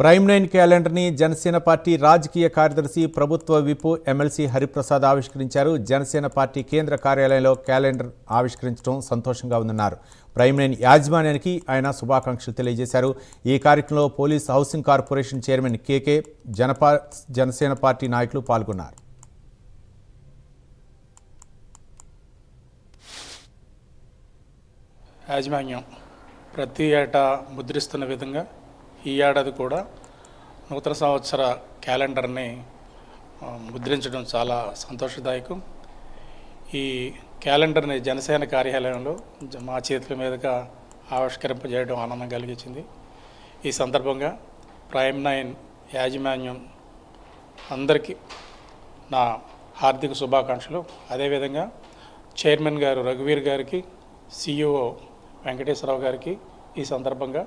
Prime nine క్యాలెండర్ని Janasena party రాజకీయ కార్యదర్శి ప్రభుత్వ విపు ఎమ్మెల్సీ హరిప్రసాద్ ఆవిష్కరించారు. జనసేన పార్టీ కేంద్ర కార్యాలయంలో క్యాలెండర్ ఆవిష్కరించడం సంతోషంగా ఉందన్నారు. ప్రైమ్ నైన్ యాజమాన్యానికి ఆయన శుభాకాంక్షలు తెలియజేశారు. ఈ కార్యక్రమంలో police housing corporation chairman KK జనపా Janasena party నాయకులు పాల్గొన్నారు. యాజమాన్యం ప్రతి ఏటా ముద్రిస్తున్న విధంగా ఈ ఏడాది కూడా నూతన సంవత్సర క్యాలెండర్ని ముద్రించడం చాలా సంతోషదాయకం. ఈ క్యాలెండర్ని జనసేన కార్యాలయంలో జ- మా చేతుల మీదుగా ఆవిష్కరింపజేయడం ఆనందం కలిగించింది. ఈ సందర్భంగా ప్రైమ్ నైన్ యాజమాన్యం అందరికీ నా హార్దిక శుభాకాంక్షలు. అదేవిధంగా చైర్మన్ గారు రఘువీర్ గారికి సిఇఓ వెంకటేశ్వరరావు గారికి ఈ సందర్భంగా